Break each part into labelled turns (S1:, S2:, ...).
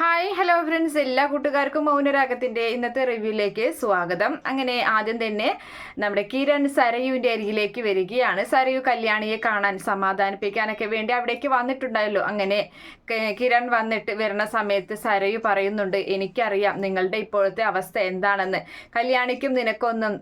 S1: Hi hello friends എല്ലാ കൂട്ടുകാർക്കും മൗനരാഗത്തിന്റെ ഇന്നത്തെ റിവ്യൂയിലേക്ക് സ്വാഗതം. അങ്ങനെ ആദ്യം തന്നെ നമ്മുടെ കിരൺ സരയുവിന്റെ അരികിലേക്ക് വരികയാണ്. സരയു കല്യാണിയെ കാണാൻ സമാധാനിപ്പിക്കാനൊക്കെ വേണ്ടി അവിടേക്ക് വന്നിട്ടുണ്ടായല്ലോ. അങ്ങനെ കിരൺ വന്നിട്ട് വരുന്ന സമയത്ത് സരയു പറയുന്നുണ്ട് എനിക്കറിയാം നിങ്ങളുടെ ഇപ്പോഴത്തെ അവസ്ഥ എന്താണെന്ന്. കല്യാണിക്കും നിനക്കൊന്നും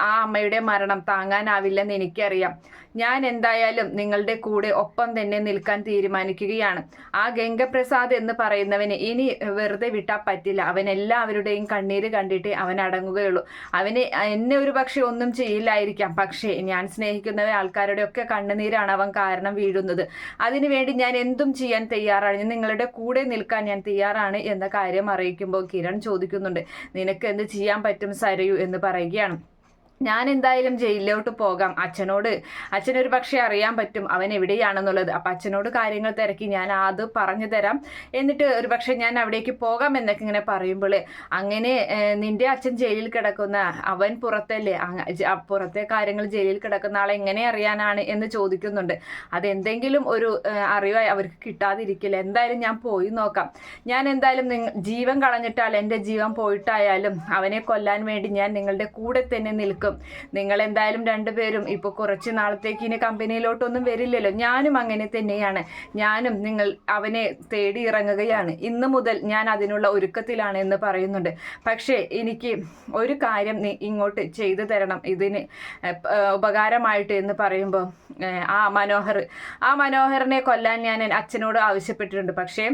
S1: ആ അമ്മയുടെ മരണം താങ്ങാനാവില്ലെന്ന് എനിക്കറിയാം. ഞാൻ എന്തായാലും നിങ്ങളുടെ കൂടെ ഒപ്പം തന്നെ നിൽക്കാൻ തീരുമാനിക്കുകയാണ്. ആ ഗംഗപ്രസാദ് എന്ന് പറയുന്നവനെ ഇനി വെറുതെ വിട്ടാൽ പറ്റില്ല. അവൻ എല്ലാവരുടെയും കണ്ണീര് കണ്ടിട്ട് അവൻ അടങ്ങുകയുള്ളൂ. അവന് എന്നെ ഒരു പക്ഷെ ഒന്നും ചെയ്യില്ലായിരിക്കാം. പക്ഷേ ഞാൻ സ്നേഹിക്കുന്ന ആൾക്കാരുടെ ഒക്കെ കണ്ണുനീരാണ് അവൻ കാരണം വീഴുന്നത്. അതിനുവേണ്ടി ഞാൻ എന്തും ചെയ്യാൻ തയ്യാറാണ്. നിങ്ങളുടെ കൂടെ നിൽക്കാൻ ഞാൻ തയ്യാറാണ് എന്ന കാര്യം അറിയിക്കുമ്പോൾ കിരൺ ചോദിക്കുന്നുണ്ട്. നിനക്ക് എന്ത് ചെയ്യാൻ പറ്റും സരയു? എന്ന് പറയുകയാണ്. ഞാൻ എന്തായാലും ജയിലിലോട്ട് പോകാം. അച്ഛനോട് അച്ഛനൊരു പക്ഷേ അറിയാൻ പറ്റും അവൻ എവിടെയാണെന്നുള്ളത്. അപ്പം അച്ഛനോട് കാര്യങ്ങൾ തിരക്കി ഞാൻ അത് പറഞ്ഞു തരാം. എന്നിട്ട് ഒരു പക്ഷേ ഞാൻ അവിടേക്ക് പോകാം എന്നൊക്കെ ഇങ്ങനെ പറയുമ്പോൾ അങ്ങനെ നിന്റെ അച്ഛൻ ജയിലിൽ കിടക്കുന്ന അവൻ പുറത്തല്ലേ പുറത്തെ കാര്യങ്ങൾ ജയിലിൽ കിടക്കുന്ന ആളെ എങ്ങനെ അറിയാനാണ് എന്ന് ചോദിക്കുന്നുണ്ട്. അതെന്തെങ്കിലും ഒരു അറിവായി അവർക്ക് കിട്ടാതിരിക്കില്ല. എന്തായാലും ഞാൻ പോയി നോക്കാം. ഞാൻ എന്തായാലും ജീവൻ കളഞ്ഞിട്ടാൽ എന്റെ ജീവൻ പോയിട്ടായാലും അവനെ കൊല്ലാൻ വേണ്ടി ഞാൻ നിങ്ങളുടെ കൂടെ തന്നെ നിൽക്കും. നിങ്ങൾ എന്തായാലും രണ്ടുപേരും ഇപ്പോൾ കുറച്ച് നാളത്തേക്ക് ഇനി കമ്പനിയിലോട്ടൊന്നും വരില്ലല്ലോ. ഞാനും അങ്ങനെ തന്നെയാണ്. ഞാനും നിങ്ങൾ അവനെ തേടി ഇറങ്ങുകയാണ്. ഇന്ന് മുതൽ ഞാൻ അതിനുള്ള ഒരുക്കത്തിലാണ് എന്ന് പറയുന്നുണ്ട്. പക്ഷേ എനിക്ക് ഒരു കാര്യം നീ ഇങ്ങോട്ട് ചെയ്തു തരണം. ഇതിന് ഉപകാരമായിട്ട് എന്ന് പറയുമ്പോൾ ആ മനോഹർ ആ മനോഹറിനെ കൊല്ലാൻ ഞാൻ അച്ഛനോട് ആവശ്യപ്പെട്ടിട്ടുണ്ട്. പക്ഷേ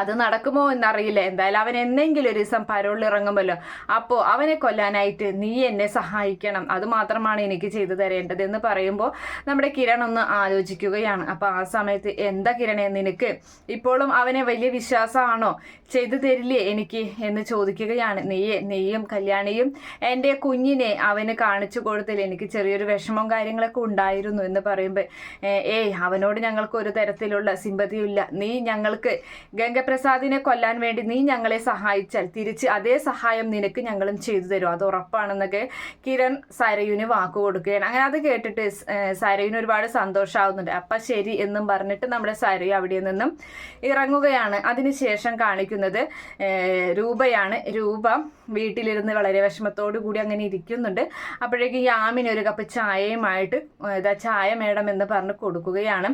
S1: അത് നടക്കുമോ എന്നറിയില്ല. എന്തായാലും അവൻ എന്തെങ്കിലും ഒരു ദിവസം പരോളിൽ ഇറങ്ങുമല്ലോ. അപ്പോൾ അവനെ കൊല്ലാനായിട്ട് നീ എന്നെ സഹായിക്കണം. അത് മാത്രമാണ് എനിക്ക് ചെയ്തു തരേണ്ടത് എന്ന് പറയുമ്പോൾ നമ്മുടെ കിരൺ ഒന്ന് ആലോചിക്കുകയാണ്. അപ്പോൾ ആ സമയത്ത് എന്താ കിരണേ നിനക്ക്? ഇപ്പോഴും അവനെ വലിയ വിശ്വാസമാണോ? ചെയ്തു തരില്ലേ എനിക്ക്? എന്ന് ചോദിക്കുകയാണ്. നീയെ നീയും കല്യാണിയും എന്റെ കുഞ്ഞിനെ അവന് കാണിച്ചു കൊടുത്തിൽ എനിക്ക് ചെറിയൊരു വിഷമവും കാര്യങ്ങളൊക്കെ ഉണ്ടായിരുന്നു എന്ന് പറയുമ്പോൾ ഏയ് അവനോട് ഞങ്ങൾക്ക് ഒരു തരത്തിലുള്ള സിമ്പതിയില്ല നീ ഞങ്ങൾക്ക് ഗംഗപ്രസാദിനെ കൊല്ലാൻ വേണ്ടി നീ ഞങ്ങളെ സഹായിച്ചാൽ തിരിച്ച് അതേ സഹായം നിനക്ക് ഞങ്ങളും ചെയ്തു തരും. അത് ഉറപ്പാണെന്നൊക്കെ കിരൺ സരയുവിന് വാക്ക് കൊടുക്കുകയാണ്. അങ്ങനെ അത് കേട്ടിട്ട് സരയുവിന് ഒരുപാട് സന്തോഷമാവുന്നുണ്ട് അപ്പം ശരി എന്നും പറഞ്ഞിട്ട് നമ്മുടെ സരയു അവിടെ നിന്നും ഇറങ്ങുകയാണ്. അതിനുശേഷം കാണിക്കുന്നത് രൂപയാണ്. രൂപ വീട്ടിലിരുന്ന് വളരെ വിഷമത്തോടു കൂടി അങ്ങനെ ഇരിക്കുന്നുണ്ട്. അപ്പോഴേക്കും യാമിന് ഒരു കപ്പ് ചായയുമായിട്ട് ഇതാ ചായ മേടം എന്ന് പറഞ്ഞ് കൊടുക്കുകയാണ്.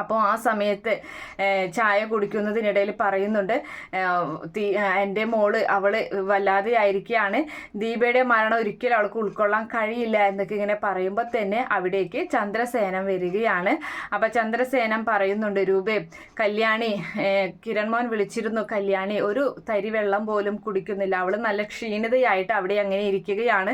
S1: അപ്പോൾ ആ സമയത്ത് ചായ കുടിക്കുന്നതിനിടയിൽ പറയുന്നുണ്ട് എന്റെ മോൾ അവൾ വല്ലാതെ ആയിരിക്കുകയാണ്. ദീപയുടെ മരണം ഒരിക്കലും അവൾക്ക് ഉൾക്കൊള്ളാൻ കഴിയില്ല എന്നൊക്കെ ഇങ്ങനെ പറയുമ്പോൾ തന്നെ അവിടേക്ക് ചന്ദ്രസേനം വരികയാണ്. അപ്പോൾ ചന്ദ്രസേനം പറയുന്നുണ്ട് രൂപേ കല്യാണി കിരൺ കിരൺമോൻ വിളിച്ചിരുന്നു. കല്യാണി ഒരു തരി വെള്ളം പോലും കുടിക്കുന്നില്ല. അവൾ നല്ല ക്ഷീണിതയായിട്ട് അവിടെ അങ്ങനെ ഇരിക്കുകയാണ്.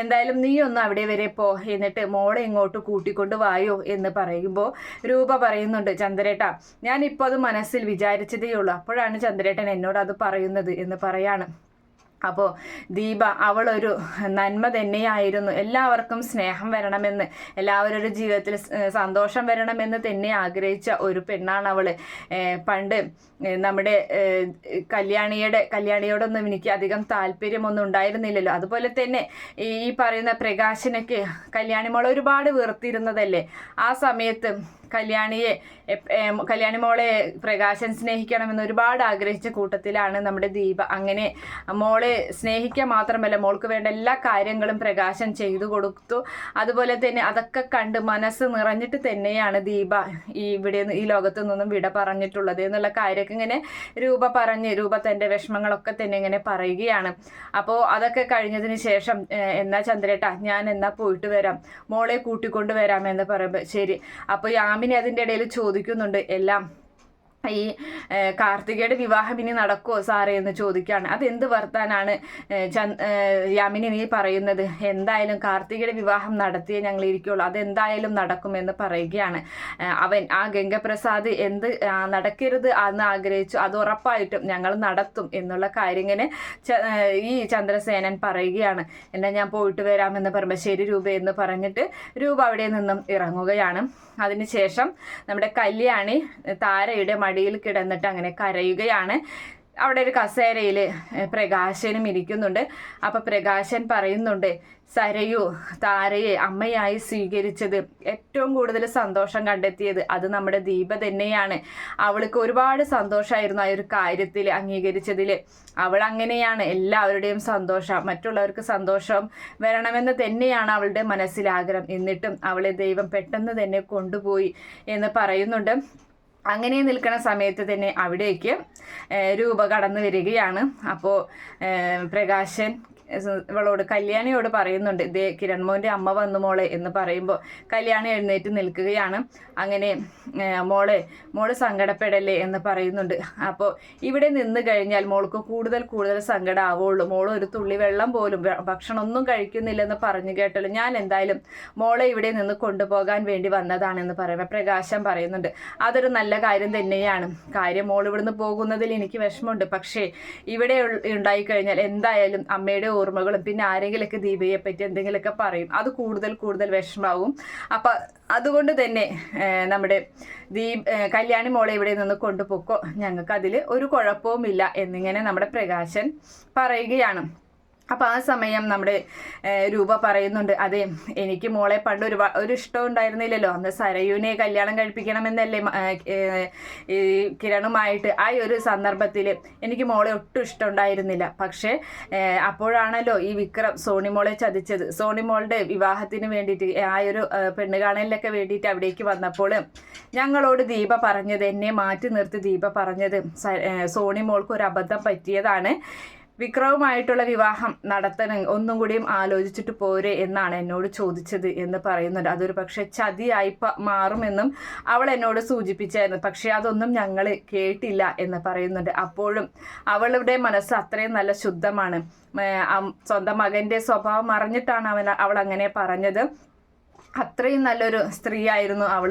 S1: എന്തായാലും നീ ഒന്ന് അവിടെ വരെ പോ. എന്നിട്ട് മോളെ ഇങ്ങോട്ട് കൂട്ടിക്കൊണ്ട് വായോ എന്ന് പറയുമ്പോൾ രൂപ പറയുന്നുണ്ട് ചന്ദ്രേട്ട ഞാൻ ഇപ്പോൾ അത് മനസ്സിൽ വിചാരിച്ചതേ ഉള്ളൂ. അപ്പോഴാണ് ചന്ദ്രേട്ടൻ എന്നോട് അത് പറയുന്നത് എന്ന് പറയാണ്. അപ്പോൾ ദീപ അവളൊരു നന്മ തന്നെയായിരുന്നു. എല്ലാവർക്കും സ്നേഹം വരണമെന്ന് എല്ലാവരും ഒരു ജീവിതത്തിൽ സന്തോഷം വരണമെന്ന് തന്നെ ആഗ്രഹിച്ച ഒരു പെണ്ണാണ് അവൾ പണ്ട് നമ്മുടെ കല്യാണിയുടെ കല്യാണിയോടൊന്നും എനിക്ക് അധികം താല്പര്യമൊന്നും ഉണ്ടായിരുന്നില്ലല്ലോ. അതുപോലെ തന്നെ ഈ പറയുന്ന പ്രകാശനൊക്കെ കല്യാണി മോളെ ഒരുപാട് വെറുത്തിരുന്നതല്ലേ? ആ സമയത്ത് കല്യാണിയെ കല്യാണി മോളെ പ്രകാശൻ സ്നേഹിക്കണമെന്ന് ഒരുപാട് ആഗ്രഹിച്ച കൂട്ടത്തിലാണ് നമ്മുടെ ദീപ. അങ്ങനെ മോളെ സ്നേഹിക്കുക മാത്രമല്ല മോൾക്ക് വേണ്ട എല്ലാ കാര്യങ്ങളും പ്രകാശൻ ചെയ്തു കൊടുത്തു. അതുപോലെ തന്നെ അതൊക്കെ കണ്ട് മനസ്സ് നിറഞ്ഞിട്ട് തന്നെയാണ് ദീപ ഈ ഇവിടെ ഈ ലോകത്തു നിന്നും വിട പറഞ്ഞിട്ടുള്ളത് എന്നുള്ള കാര്യമൊക്കെ ഇങ്ങനെ രൂപ പറഞ്ഞ് രൂപ തന്റെ വിഷമങ്ങളൊക്കെ തന്നെ ഇങ്ങനെ പറയുകയാണ്. അപ്പോൾ അതൊക്കെ കഴിഞ്ഞതിന് ശേഷം എന്നാ ചന്ദ്രേട്ട ഞാൻ എന്നാ പോയിട്ട് വരാം മോളെ കൂട്ടിക്കൊണ്ട് വരാം എന്ന് പറയുമ്പോൾ ശരി. അപ്പോൾ അതിന്റെ ഇടയിൽ ചോദിക്കുന്നുണ്ട് എല്ലാം. ഈ കാർത്തികയുടെ വിവാഹം ഇനി നടക്കുമോ സാറേ എന്ന് ചോദിക്കുകയാണ് അതെന്ത് വർത്താനാണ് യാമിനി നീ പറയുന്നത്? എന്തായാലും കാർത്തികയുടെ വിവാഹം നടത്തിയേ ഞങ്ങൾ ഇരിക്കുള്ളൂ അതെന്തായാലും നടക്കുമെന്ന് പറയുകയാണ്. അവൻ ആ ഗംഗപ്രസാദ് എന്ത് നടക്കരുത് എന്ന് ആഗ്രഹിച്ചു. അത് ഉറപ്പായിട്ടും ഞങ്ങൾ നടത്തും എന്നുള്ള കാര്യം ഇങ്ങനെ ഈ ചന്ദ്രസേനൻ പറയുകയാണ്. എന്നാൽ ഞാൻ പോയിട്ട് വരാമെന്ന് പറയുമ്പോൾ ശരി രൂപ എന്ന് പറഞ്ഞിട്ട് രൂപ അവിടെ നിന്നും ഇറങ്ങുകയാണ്. അതിനുശേഷം നമ്മുടെ കല്യാണി താരയുടെ മടിയിൽ കിടന്നിട്ട് അങ്ങനെ കരയുകയാണ്. അവിടെ ഒരു കസേരയിൽ പ്രകാശനും ഇരിക്കുന്നുണ്ട്. അപ്പം പ്രകാശൻ പറയുന്നുണ്ട് സരയു താരയെ അമ്മയായി സ്വീകരിച്ചത് ഏറ്റവും കൂടുതൽ സന്തോഷം കണ്ടെത്തിയത് അത് നമ്മുടെ ദീപ തന്നെയാണ്. അവൾക്ക് ഒരുപാട് സന്തോഷമായിരുന്നു ആ ഒരു കാര്യത്തിൽ അംഗീകരിച്ചതിൽ അവൾ അങ്ങനെയാണ് എല്ലാവരുടെയും സന്തോഷം മറ്റുള്ളവർക്ക് സന്തോഷം വരണമെന്ന് തന്നെയാണ് അവളുടെ മനസ്സിലാഗ്രഹം. എന്നിട്ടും അവളെ ദൈവം പെട്ടെന്ന് തന്നെ കൊണ്ടുപോയി എന്ന് പറയുന്നുണ്ട്. അങ്ങനെ നിൽക്കുന്ന സമയത്ത് തന്നെ അവിടേക്ക് രൂപ കടന്നു വരികയാണ്. അപ്പോൾ പ്രകാശൻ ഇവളോട് കല്യാണിയോട് പറയുന്നുണ്ട് ഇതേ കിരൺ കിരൺമോന്റെ അമ്മ വന്നു മോളെ എന്ന് പറയുമ്പോൾ കല്യാണി എഴുന്നേറ്റ് നിൽക്കുകയാണ്. അങ്ങനെ മോളെ മോൾ സങ്കടപ്പെടല്ലേ എന്ന് പറയുന്നുണ്ട്. അപ്പോൾ ഇവിടെ നിന്ന് കഴിഞ്ഞാൽ മോൾക്ക് കൂടുതൽ കൂടുതൽ സങ്കടം ആവുള്ളൂ മോൾ ഒരു തുള്ളി വെള്ളം പോലും ഭക്ഷണമൊന്നും കഴിക്കുന്നില്ലെന്ന് പറഞ്ഞു കേട്ടല്ലോ. ഞാൻ എന്തായാലും മോളെ ഇവിടെ നിന്ന് കൊണ്ടുപോകാൻ വേണ്ടി വന്നതാണെന്ന് പറയുമ്പോൾ പ്രകാശം പറയുന്നുണ്ട്. അതൊരു നല്ല കാര്യം തന്നെയാണ്. കാര്യം മോൾ ഇവിടുന്ന് പോകുന്നതിൽ എനിക്ക് വിഷമമുണ്ട്. പക്ഷേ ഇവിടെ ഉണ്ടായിക്കഴിഞ്ഞാൽ എന്തായാലും അമ്മയുടെ ഓർമ്മകളും പിന്നെ ആരെങ്കിലൊക്കെ ദീപയെ പറ്റി എന്തെങ്കിലുമൊക്കെ പറയും അത് കൂടുതൽ കൂടുതൽ വിഷമാവും. അപ്പം അതുകൊണ്ട് തന്നെ നമ്മുടെ ദീപ് കല്യാണി മോളെ ഇവിടെ നിന്ന് കൊണ്ടുപോക്കോ. ഞങ്ങൾക്ക് അതിൽ ഒരു കുഴപ്പവുമില്ല എന്നിങ്ങനെ നമ്മുടെ പ്രകാശൻ പറയുകയാണ്. അപ്പോൾ ആ സമയം നമ്മുടെ രൂപ പറയുന്നുണ്ട്. അതെ എനിക്ക് മോളെ പണ്ട് ഒരു ഒരു ഇഷ്ടം ഉണ്ടായിരുന്നില്ലല്ലോ. അന്ന് സരയുവിനെ കല്യാണം കഴിപ്പിക്കണമെന്നല്ലേ ഈ കിരണുമായിട്ട് ആ ഒരു സന്ദർഭത്തിൽ എനിക്ക് മോളെ ഒട്ടും ഇഷ്ടം ഉണ്ടായിരുന്നില്ല. പക്ഷേ അപ്പോഴാണല്ലോ ഈ വിക്രം സോണി സോണിമോളെ ചതിച്ചത്. സോണിമോളുടെ വിവാഹത്തിന് വേണ്ടിയിട്ട് ആ ഒരു പെണ്ണ് കാണലിലൊക്കെ വേണ്ടിയിട്ട് അവിടേക്ക് വന്നപ്പോൾ ഞങ്ങളോട് ദീപ പറഞ്ഞത് എന്നെ മാറ്റി നിർത്തി ദീപ പറഞ്ഞത്. സോണിമോൾക്ക് ഒരു അബദ്ധം പറ്റിയതാണ്. വിക്രവുമായിട്ടുള്ള വിവാഹം നടത്താൻ ഒന്നും കൂടിയും ആലോചിച്ചിട്ട് പോരെ എന്നാണ് എന്നോട് ചോദിച്ചത് എന്ന് പറയുന്നുണ്ട്. അതൊരു പക്ഷെ ചതിയായി മാറുമെന്നും അവൾ എന്നോട് സൂചിപ്പിച്ചായിരുന്നു. പക്ഷെ അതൊന്നും ഞങ്ങൾ കേട്ടില്ല എന്ന് പറയുന്നുണ്ട്. അപ്പോഴും അവളുടെ മനസ്സ് അത്രയും നല്ല ശുദ്ധമാണ്. സ്വന്തം മകന്റെ സ്വഭാവം അറിഞ്ഞിട്ടാണ് അവൻ അവൾ അങ്ങനെ പറഞ്ഞത്. അത്രയും നല്ലൊരു സ്ത്രീയായിരുന്നു അവൾ.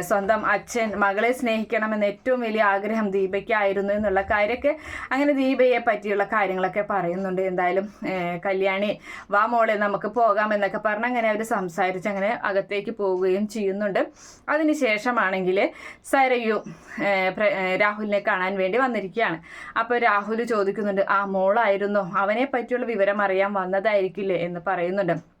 S1: സ്വന്തം അച്ഛൻ മകളെ സ്നേഹിക്കണമെന്ന് ഏറ്റവും വലിയ ആഗ്രഹം ദീപയ്ക്കായിരുന്നു എന്നുള്ള കാര്യമൊക്കെ അങ്ങനെ ദീപയെ പറ്റിയുള്ള കാര്യങ്ങളൊക്കെ പറയുന്നുണ്ട്. എന്തായാലും കല്യാണി വാ മോളെ നമുക്ക് പോകാം എന്നൊക്കെ പറഞ്ഞ് അങ്ങനെ അവർ സംസാരിച്ച് അങ്ങനെ അകത്തേക്ക് പോവുകയും ചെയ്യുന്നുണ്ട്. അതിനുശേഷമാണെങ്കിൽ സരയു രാഹുലിനെ കാണാൻ വേണ്ടി വന്നിരിക്കുകയാണ്. അപ്പോൾ രാഹുൽ ചോദിക്കുന്നുണ്ട് ആ മോളായിരുന്നോ. അവനെ പറ്റിയുള്ള വിവരം അറിയാൻ വന്നതായിരിക്കില്ലേ? എന്ന് പറയുന്നുണ്ട്.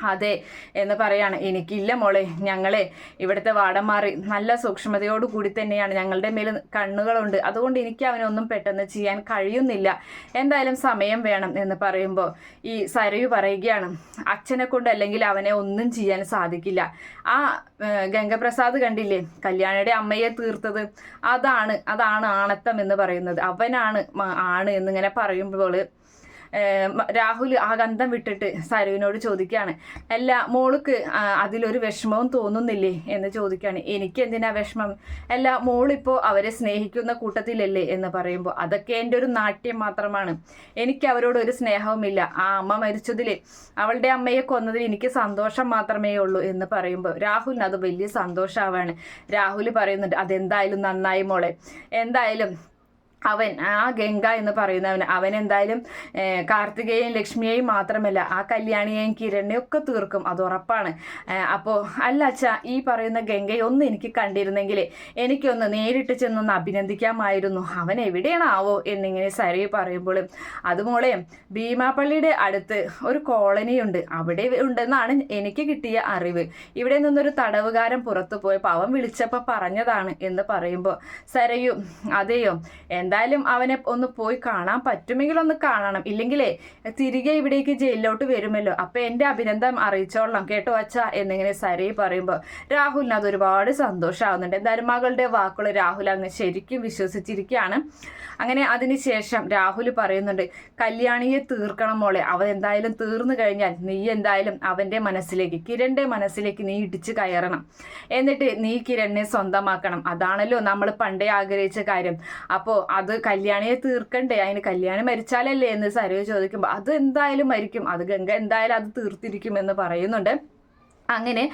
S1: അതെ എന്ന് പറയാണ്. എനിക്കില്ല മോളെ ഞങ്ങളെ ഇവിടുത്തെ വാടന്മാറി നല്ല സൂക്ഷ്മതയോടു കൂടി തന്നെയാണ്. ഞങ്ങളുടെ മേൽ കണ്ണുകളുണ്ട്. അതുകൊണ്ട് എനിക്ക് അവനൊന്നും പെട്ടെന്ന് ചെയ്യാൻ കഴിയുന്നില്ല. എന്തായാലും സമയം വേണം എന്ന് പറയുമ്പോൾ ഈ സരയു പറയുകയാണ് അച്ഛനെ കൊണ്ട് അല്ലെങ്കിൽ അവനെ ഒന്നും ചെയ്യാൻ സാധിക്കില്ല. ആ ഗംഗപ്രസാദ് കണ്ടില്ലേ? കല്യാണിയുടെ അമ്മയെ തീർത്തത്. അതാണ് അതാണ് ആണത്തം എന്ന് പറയുന്നത്. അവനാണ് ആണ് എന്നിങ്ങനെ പറയുമ്പോൾ രാഹുൽ ആ ഗന്ധം വിട്ടിട്ട് സരുവിനോട് ചോദിക്കുകയാണ് അല്ല മോൾക്ക് അതിലൊരു വിഷമവും തോന്നുന്നില്ലേ? എന്ന് ചോദിക്കുകയാണ് എനിക്ക് എന്തിനാ വിഷമം? അല്ല മോളിപ്പോൾ അവരെ സ്നേഹിക്കുന്ന കൂട്ടത്തിലല്ലേ? എന്ന് പറയുമ്പോൾ അതൊക്കെ എന്റെ ഒരു നാട്യം മാത്രമാണ്. എനിക്ക് അവരോട് ഒരു സ്നേഹവുമില്ല. ആ അമ്മ മരിച്ചതിൽ അവളുടെ അമ്മയെ കൊന്നതിൽ എനിക്ക് സന്തോഷം മാത്രമേ ഉള്ളൂ. എന്ന് പറയുമ്പോൾ രാഹുലിന് അത് വലിയ സന്തോഷമാവാണ് രാഹുൽ പറയുന്നുണ്ട് അതെന്തായാലും നന്നായി മോളെ. എന്തായാലും അവൻ ആ ഗംഗ എന്ന് പറയുന്നവൻ അവൻ എന്തായാലും കാർത്തികയെയും ലക്ഷ്മിയെയും മാത്രമല്ല ആ കല്യാണിയെയും കിരണിനെയും ഒക്കെ തീർക്കും. അത് ഉറപ്പാണ്. അപ്പോൾ അല്ല അച്ഛ ഈ പറയുന്ന ഗംഗയെ ഒന്ന് എനിക്ക് കണ്ടിരുന്നെങ്കിൽ എനിക്കൊന്ന് നേരിട്ട് ചെന്നൊന്ന് അഭിനന്ദിക്കാമായിരുന്നു. അവൻ എവിടെയാണാവോ എന്നിങ്ങനെ സരി പറയുമ്പോഴും. അതുമോളെ ഭീമാപ്പള്ളിയുടെ അടുത്ത് ഒരു കോളനി ഉണ്ട് അവിടെ ഉണ്ടെന്നാണ് എനിക്ക് കിട്ടിയ അറിവ്. ഇവിടെ നിന്നൊരു തടവുകാരൻ പുറത്തു പോയപ്പോൾ അവൻ വിളിച്ചപ്പോൾ പറഞ്ഞതാണ് എന്ന് പറയുമ്പോൾ സരയു അതെയോ എന്തായാലും അവനെ ഒന്ന് പോയി കാണാൻ പറ്റുമെങ്കിൽ ഒന്ന് കാണണം. ഇല്ലെങ്കിലേ തിരികെ ഇവിടേക്ക് ജയിലിലോട്ട് വരുമല്ലോ. അപ്പൊ എന്റെ അഭിനന്ദനം അറിയിച്ചോളാം കേട്ടോ അച്ഛ എന്നിങ്ങനെ സരി പറയുമ്പോൾ. രാഹുലിന് അത് ഒരുപാട് സന്തോഷമാവുന്നുണ്ട് എന്തായാലും മകളുടെ വാക്കുകൾ രാഹുൽ അങ്ങ് ശരിക്കും വിശ്വസിച്ചിരിക്കുകയാണ്. അങ്ങനെ അതിനുശേഷം രാഹുൽ പറയുന്നുണ്ട് കല്യാണിയെ തീർക്കണം മോളെ. അവൻ എന്തായാലും തീർന്നു കഴിഞ്ഞാൽ നീ എന്തായാലും അവന്റെ മനസ്സിലേക്ക് കിരണിന്റെ മനസ്സിലേക്ക് നീ ഇടിച്ചു കയറണം. എന്നിട്ട് നീ കിരണിനെ സ്വന്തമാക്കണം. അതാണല്ലോ നമ്മൾ പണ്ടേ ആഗ്രഹിച്ച കാര്യം. അപ്പോൾ അത് കല്യാണിയെ തീർക്കണ്ടേ? അതിന് കല്യാണി മരിച്ചാലല്ലേ എന്ന് സരയു ചോദിക്കുമ്പോൾ അത് എന്തായാലും മരിക്കും. അത് ഗംഗ എന്തായാലും അത് തീർത്തിരിക്കും എന്ന് പറയുന്നുണ്ട്. അങ്ങനെ.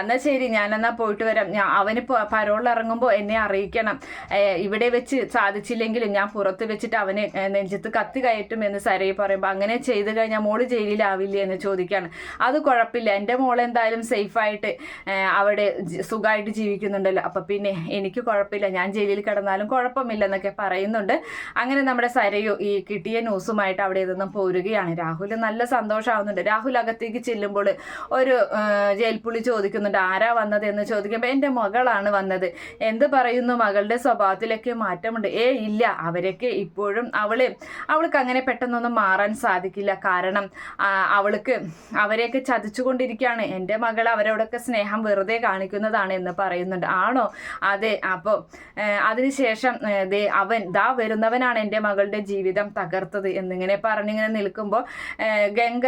S1: എന്നാ ശരി ഞാൻ എന്നാ പോയിട്ട് വരാം. ഞാൻ അവന് ഇറങ്ങുമ്പോൾ എന്നെ അറിയിക്കണം. ഇവിടെ വെച്ച് സാധിച്ചില്ലെങ്കിലും ഞാൻ പുറത്ത് വെച്ചിട്ട് അവനെ നെഞ്ചത്ത് കത്തി കയറ്റും എന്ന് സരയി പറയുമ്പോൾ അങ്ങനെ ചെയ്ത് കഴിഞ്ഞാൽ മോൾ ജയിലിലാവില്ലേ? എന്ന് ചോദിക്കുകയാണ് അത് കുഴപ്പമില്ല. എന്റെ മോൾ എന്തായാലും സേഫായിട്ട് അവിടെ സുഖമായിട്ട് ജീവിക്കുന്നുണ്ടല്ലോ. അപ്പം പിന്നെ എനിക്ക് കുഴപ്പമില്ല. ഞാൻ ജയിലിൽ കിടന്നാലും കുഴപ്പമില്ല എന്നൊക്കെ പറയുന്നുണ്ട്. അങ്ങനെ നമ്മുടെ സരയു ഈ കിട്ടിയ ന്യൂസുമായിട്ട് അവിടെ നിന്നും പോരുകയാണ്. രാഹുൽ നല്ല സന്തോഷമാവുന്നുണ്ട് രാഹുൽ അകത്തേക്ക് ചെല്ലുമ്പോൾ ഒരു ആ, ജയിൽ പുള്ളി ചോദിക്കുന്നുണ്ട് ആരാ വന്നത് എന്ന് ചോദിക്കുമ്പോൾ എന്റെ മകളാണ് വന്നത്. എന്ത് പറയുന്നു? മകളുടെ സ്വഭാവത്തിലൊക്കെ മാറ്റമുണ്ട്. ഏ ഇല്ല. അവരൊക്കെ ഇപ്പോഴും അവൾ അവൾക്ക് അങ്ങനെ പെട്ടെന്നൊന്നും മാറാൻ സാധിക്കില്ല. കാരണം അവൾക്ക് അവരെയൊക്കെ ചതിച്ചുകൊണ്ടിരിക്കുകയാണ്. എന്റെ മകൾ അവരോടൊക്കെ സ്നേഹം വെറുതെ കാണിക്കുന്നതാണ് എന്ന് പറയുന്നുണ്ട്. ആണോ? അതെ. അപ്പോൾ അതിനുശേഷം അവൻ ദാ വരുന്നവനാണ് എന്റെ മകളുടെ ജീവിതം തകർത്തത്. എന്നിങ്ങനെ പറഞ്ഞിങ്ങനെ നിൽക്കുമ്പോൾ ഗംഗ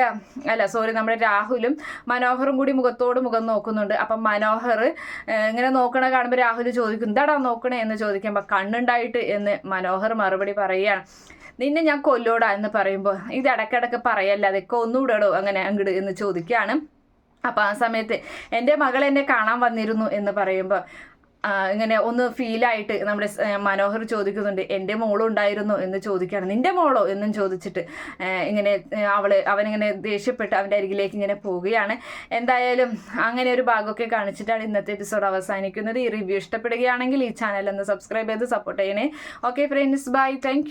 S1: അല്ല സോറി നമ്മുടെ രാഹുലും മനോഹറും കൂടി മുഖത്തോട് മുഖം നോക്കുന്നുണ്ട്. അപ്പം മനോഹർ ഇങ്ങനെ നോക്കണ കാണുമ്പോൾ രാഹുൽ ചോദിക്കും എന്താടാ നോക്കണേ? എന്ന് ചോദിക്കുമ്പോൾ കണ്ണുണ്ടായിട്ട് എന്ന് മനോഹർ മറുപടി പറയുകയാണ്. നിന്നെ ഞാൻ കൊല്ലോടാ എന്ന് പറയുമ്പോൾ ഇത് ഇടയ്ക്കിടയ്ക്ക് പറയല്ല അതൊക്കെ ഒന്നുകൂടെടോ അങ്ങനെ അങ്ങോട്ട് എന്ന് ചോദിക്കുകയാണ്. അപ്പോൾ ആ സമയത്ത് എന്റെ മകൾ എന്നെ കാണാൻ വന്നിരുന്നു എന്ന് പറയുമ്പോൾ ഇങ്ങനെ ഒന്ന് ഫീലായിട്ട് നമ്മുടെ മനോഹർ ചോദിക്കുന്നുണ്ട് എന്റെ മോളും ഉണ്ടായിരുന്നു? എന്ന് ചോദിക്കുകയാണ്. നിന്റെ മോളോ? എന്നും ചോദിച്ചിട്ട് ഇങ്ങനെ അവൾ അവനിങ്ങനെ ദേഷ്യപ്പെട്ട് അവന്റെ അരികിലേക്ക് ഇങ്ങനെ പോവുകയാണ്. എന്തായാലും അങ്ങനെ ഒരു ഭാഗമൊക്കെ കാണിച്ചിട്ടാണ് ഇന്നത്തെ എപ്പിസോഡ് അവസാനിക്കുന്നത്. ഈ റിവ്യൂ ഇഷ്ടപ്പെടുകയാണെങ്കിൽ ഈ ചാനൽ ഒന്ന് സബ്സ്ക്രൈബ് ചെയ്ത് സപ്പോർട്ട് ചെയ്യണേ. Okay friends bye thank